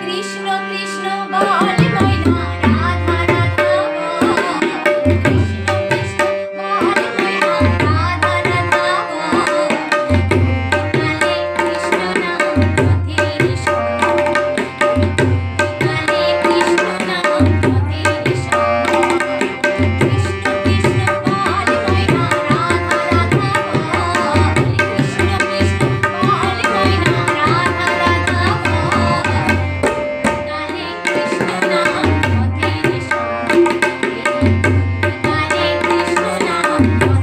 Krishna Krishna Bal Moyna Thank you.